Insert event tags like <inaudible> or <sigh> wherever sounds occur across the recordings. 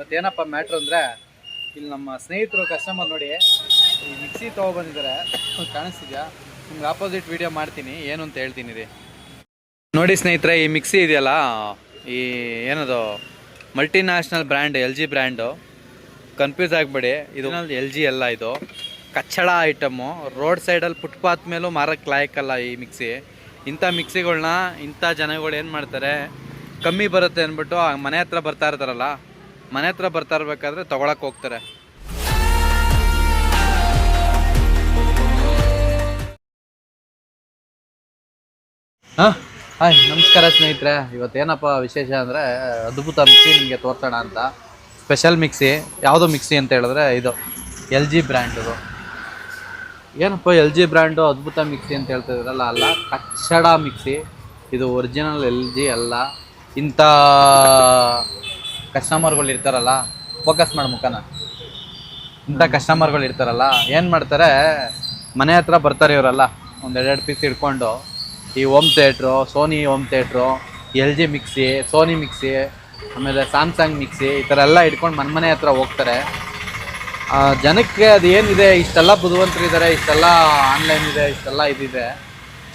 ಇವತ್ತೇನಪ್ಪ matter ಅಂದರೆ, ಇಲ್ಲಿ ನಮ್ಮ ಸ್ನೇಹಿತರು ಕಸ್ಟಮರ್ ನೋಡಿ, ಈ ಮಿಕ್ಸಿ ತೊಗೊಬಂದಿದ್ದಾರೆ <coughs> ಕಾಣಿಸ್ತಿದ್ಯಾ? ನಿಮ್ಗೆ ಆಪೋಸಿಟ್ ವೀಡಿಯೋ ಮಾಡ್ತೀನಿ, ಏನು ಅಂತ ಹೇಳ್ತೀನಿ ರೀ. ನೋಡಿ ಸ್ನೇಹಿತರೆ, ಈ ಮಿಕ್ಸಿ ಇದೆಯಲ್ಲ, ಈ ಏನದು multinational brand L G brand confuse ಆಗಬೇಡಿ, ಇದು ಎಲ್ ಜಿ ಎಲ್ಲ ಇದು. ಕಚ್ಚಡ ಐಟಮು ರೋಡ್ ಸೈಡಲ್ಲಿ ಫುಟ್ಪಾತ್ ಮೇಲೂ ಮಾರಕ್ಕೆ ಲಾಯಕ್ಕಲ್ಲ ಈ ಮಿಕ್ಸಿ ಇಂಥ ಮಿಕ್ಸಿಗಳನ್ನ ಇಂಥ ಜನಗಳು ಏನು ಮಾಡ್ತಾರೆ, ಕಮ್ಮಿ ಬರುತ್ತೆ ಅಂದ್ಬಿಟ್ಟು ಮನೆ ಹತ್ರ ಬರ್ತಾ ಇರ್ತಾರಲ್ಲ ಮನೆ ಹತ್ರ ಬರ್ತಾ ಇರ್ಬೇಕಾದ್ರೆ ತೊಗೊಳಕ್ಕೆ ಹೋಗ್ತಾರೆ. ಹಾಯ್, ನಮಸ್ಕಾರ ಸ್ನೇಹಿತರೆ. ಇವತ್ತೇನಪ್ಪ ವಿಶೇಷ ಅಂದರೆ ಅದ್ಭುತ ಮಿಕ್ಸಿ ನಿಮಗೆ ತೋರ್ಸೋಣ ಅಂತ. ಸ್ಪೆಷಲ್ ಮಿಕ್ಸಿ, ಯಾವುದು ಮಿಕ್ಸಿ ಅಂತ ಹೇಳಿದ್ರೆ ಇದು ಎಲ್ ಜಿ ಬ್ರ್ಯಾಂಡದು ಏನಪ್ಪ ಎಲ್ ಜಿ ಬ್ರ್ಯಾಂಡು, ಅದ್ಭುತ ಮಿಕ್ಸಿ ಅಂತ ಹೇಳ್ತಿದ್ರಲ್ಲ ಅಲ್ಲ ಕಚ್ಚಡ ಮಿಕ್ಸಿ. ಇದು ಒರಿಜಿನಲ್ ಎಲ್ ಜಿ ಅಲ್ಲ. ಇಂಥ ಕಸ್ಟಮರ್ಗಳು ಇರ್ತಾರಲ್ಲ ಫೋಕಸ್ ಮಾಡಿ ಮುಖನ. ಇಂಥ ಕಸ್ಟಮರ್ಗಳು ಇರ್ತಾರಲ್ಲ, ಏನು ಮಾಡ್ತಾರೆ, ಮನೆ ಹತ್ರ ಬರ್ತಾರೆ ಇವರೆಲ್ಲ. ಒಂದು ಎರಡೆರಡು ಪೀಸ್ ಇಟ್ಕೊಂಡು, ಈ home theatre Sony home theatre L G mixie Sony mixie ಆಮೇಲೆ ಸ್ಯಾಮ್ಸಂಗ್ ಮಿಕ್ಸಿ ಈ ಥರ ಎಲ್ಲ ಇಟ್ಕೊಂಡು ಮನೆ ಮನೆ ಹತ್ರ ಹೋಗ್ತಾರೆ. ಜನಕ್ಕೆ ಅದು ಏನಿದೆ, ಇಷ್ಟೆಲ್ಲ ಬುದ್ಧಿವಂತರಿದ್ದಾರೆ, ಇಷ್ಟೆಲ್ಲ ಆನ್ಲೈನ್ ಇದೆ, ಇಷ್ಟೆಲ್ಲ ಇದಿದೆ.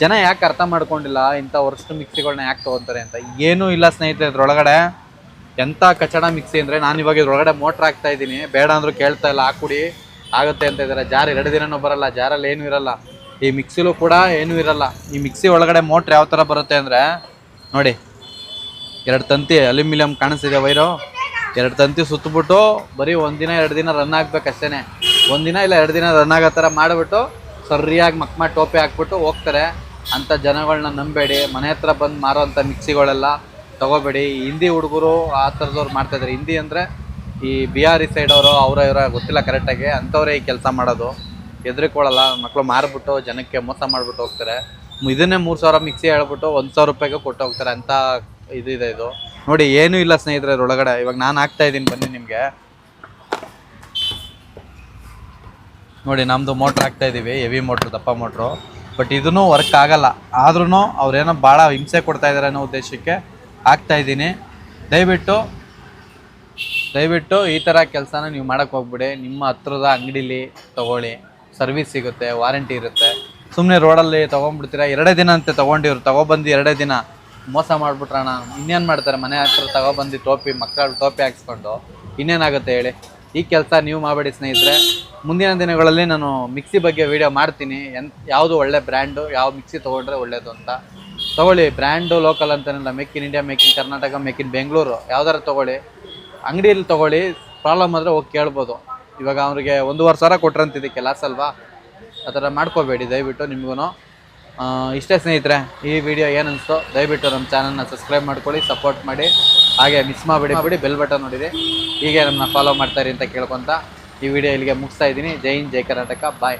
ಜನ ಯಾಕೆ ಅರ್ಥ ಮಾಡ್ಕೊಂಡಿಲ್ಲ, ಇಂಥ ವರ್ಷ ಮಿಕ್ಸಿಗಳನ್ನ ಯಾಕೆ ತೊಗೊತಾರೆ ಅಂತ. ಏನೂ ಇಲ್ಲ ಸ್ನೇಹಿತರೆ ಇದ್ರೊಳಗಡೆ. ಎಂಥ ಕಚಡ ಮಿಕ್ಸಿ ಅಂದರೆ ನಾನು ಇವಾಗ ಇದ್ರೊಳಗಡೆ ಮೋಟ್ರ್ ಹಾಕ್ತಾ ಇದ್ದೀನಿ. ಬೇಡ ಅಂದರೂ ಕೇಳ್ತಾ ಇಲ್ಲ ಹಾಕುಡಿ ಆಗುತ್ತೆ ಅಂತ ಇದ್ದಾರೆ ಜಾರ್ ಎರಡು ದಿನನೂ ಬರಲ್ಲ, ಜಾರಲ್ಲಿ ಏನೂ ಇರಲ್ಲ. ಈ ಮಿಕ್ಸಿಲೂ ಕೂಡ ಏನೂ ಇರಲ್ಲ. ಈ ಮಿಕ್ಸಿ ಒಳಗಡೆ ಮೋಟ್ರ್ ಯಾವ ಥರ ಬರುತ್ತೆ ಅಂದರೆ, ನೋಡಿ. ಎರಡು ತಂತಿ ಅಲ್ಯೂಮಿನಿಯಂ ಕಾಣಿಸ್ತಿದೆ ವೈರು. ಎರಡು ತಂತಿ ಸುತ್ತಬಿಟ್ಟು ಬರೀ ಒಂದಿನ ಎರಡು ದಿನ ರನ್ ಆಗ್ಬೇಕಷ್ಟೇ ಒಂದಿನ ಇಲ್ಲ, ಎರಡು ದಿನ ರನ್ ಆಗೋ ಥರ ಮಾಡಿಬಿಟ್ಟು ಸರಿಯಾಗಿ ಮಕ್ಮ ಟೋಪಿ ಹಾಕ್ಬಿಟ್ಟು ಹೋಗ್ತಾರೆ. ಅಂಥ ಜನಗಳನ್ನ ನಂಬೇಡಿ. ಮನೆ ಹತ್ರ ಬಂದು ಮಾರೋಂಥ ಮಿಕ್ಸಿಗಳೆಲ್ಲ ತಗೋಬೇಡಿ. ಹಿಂದಿ ಹುಡುಗರು ಆ ಥರದವ್ರು ಮಾಡ್ತಾಯಿದ್ದಾರೆ ಹಿಂದಿ ಅಂದರೆ ಈ ಬಿಹಾರಿ ಸೈಡ್ ಅವರು, ಅವರ ಇವರ ಗೊತ್ತಿಲ್ಲ ಕರೆಕ್ಟಾಗಿ ಅಂಥವ್ರೇ ಈ ಕೆಲಸ ಮಾಡೋದು. ಹೆದರಿಕೊಳ್ಳಲ್ಲ. ಮಕ್ಕಳು ಮಾರಿಬಿಟ್ಟು ಜನಕ್ಕೆ ಮೋಸ ಮಾಡಿಬಿಟ್ಟು ಹೋಗ್ತಾರೆ. ಇದನ್ನೇ ಮೂರು ಸಾವಿರ ಮಿಕ್ಸಿ ಹೇಳ್ಬಿಟ್ಟು ಒಂದು ಸಾವಿರ ರೂಪಾಯಿಗೆ ಕೊಟ್ಟು ಹೋಗ್ತಾರೆ. ಅಂತ ಇದಿದೆ ಇದು ನೋಡಿ, ಏನೂ ಇಲ್ಲ ಸ್ನೇಹಿತರೆ ಒಳಗಡೆ ಇವಾಗ ನಾನು ಹಾಕ್ತಾ ಇದ್ದೀನಿ ಬನ್ನಿ ನಿಮಗೆ. ನೋಡಿ ನಮ್ಮದು ಮೋಟ್ರ್ ಹಾಕ್ತಾ ಇದ್ದೀವಿ ಹೆವಿ ಮೋಟ್ರ್ ದಪ್ಪ ಮೋಟ್ರು ಬಟ್ ಇದೂ ವರ್ಕ್ ಆಗಲ್ಲ. ಆದ್ರೂ ಅವ್ರೇನೋ ಭಾಳ ಹಿಂಸೆ ಕೊಡ್ತಾ ಇದ್ದಾರೆ ಅನ್ನೋ ಉದ್ದೇಶಕ್ಕೆ ಹಾಕ್ತಾ ಇದ್ದೀನಿ. ದಯವಿಟ್ಟು ದಯವಿಟ್ಟು ಈ ಥರ ಕೆಲಸನ ನೀವು ಮಾಡೋಕ್ಕೆ ಹೋಗ್ಬಿಡಿ. ನಿಮ್ಮ ಹತ್ರದ ಅಂಗಡೀಲಿ ತೊಗೊಳ್ಳಿ. ಸರ್ವಿಸ್ ಸಿಗುತ್ತೆ, ವಾರಂಟಿ ಇರುತ್ತೆ. ಸುಮ್ಮನೆ ರೋಡಲ್ಲಿ ತೊಗೊಂಡ್ಬಿಡ್ತೀರಾ? ಎರಡೇ ದಿನ ಅಂತ ತೊಗೊಂಡಿವ್ರು. ತೊಗೊಬಂದು ಎರಡೇ ದಿನ. ಮೋಸ ಮಾಡಿಬಿಟ್ರಣ. ಇನ್ನೇನು ಮಾಡ್ತಾರೆ? ಮನೆ ಹತ್ರ ತೊಗೊಬಂದು ಟೋಪಿ, ಮಕ್ಕಳು ಟೋಪಿ ಹಾಕ್ಸ್ಕೊಂಡು. ಇನ್ನೇನಾಗುತ್ತೆ ಹೇಳಿ? ಈ ಕೆಲಸ ನೀವು ಮಾಡಬೇಡಿ ಸ್ನೇಹಿತರೆ. ಮುಂದಿನ ದಿನಗಳಲ್ಲಿ ನಾನು ಮಿಕ್ಸಿ ಬಗ್ಗೆ ವಿಡಿಯೋ ಮಾಡ್ತೀನಿ. ಎನ್ ಯಾವುದು ಒಳ್ಳೆ ಬ್ರ್ಯಾಂಡು ಯಾವ ಮಿಕ್ಸಿ ತೊಗೊಂಡ್ರೆ ಒಳ್ಳೆಯದು ಅಂತ. ತೊಗೊಳ್ಳಿ ಬ್ರ್ಯಾಂಡು ಲೋಕಲ್ ಅಂತೇನಿಲ್ಲ make in India make in Karnataka make in Bengaluru ಯಾವ್ದಾರು ತೊಗೊಳ್ಳಿ. ಅಂಗಡಿಯಲ್ಲಿ ತೊಗೊಳ್ಳಿ ಪ್ರಾಬ್ಲಮ್ ಆದರೆ ಹೋಗಿ ಕೇಳ್ಬೋದು. ಇವಾಗ ಅವ್ರಿಗೆ ಒಂದೂವರೆ ಸಾವಿರ ಕೊಟ್ರಂತಿದ್ದಕ್ಕೆ ಲಾಸ್ ಅಲ್ವಾ? ಆ ಥರ ಮಾಡ್ಕೋಬೇಡಿ, ದಯವಿಟ್ಟು ನಿಮಗೂ ಇಷ್ಟೇ ಸ್ನೇಹಿತರೆ, ಈ ವಿಡಿಯೋ ಏನು ದಯವಿಟ್ಟು ನಮ್ಮ ಚಾನಲ್ನ ಸಬ್ಸ್ಕ್ರೈಬ್ ಮಾಡ್ಕೊಳ್ಳಿ ಸಪೋರ್ಟ್ ಮಾಡಿ. ಹಾಗೆ ಮಿಸ್ ಮಾಡಿಬಿಡಿ, ಬಿಡಿ ಬೆಲ್ ಬಟನ್ ನೋಡಿರಿ. ಹೀಗೆ ನಮ್ಮನ್ನ ಫಾಲೋ ಮಾಡ್ತಾಯಿರಿ ಅಂತ ಕೇಳ್ಕೊತ ಈ ವಿಡಿಯೋ ಇಲ್ಲಿಗೆ ಮುಗಿಸ್ತಾ ಇದ್ದೀನಿ. ಜೈ ಹಿಂದ್, ಜೈ ಕರ್ನಾಟಕ ಬಾಯ್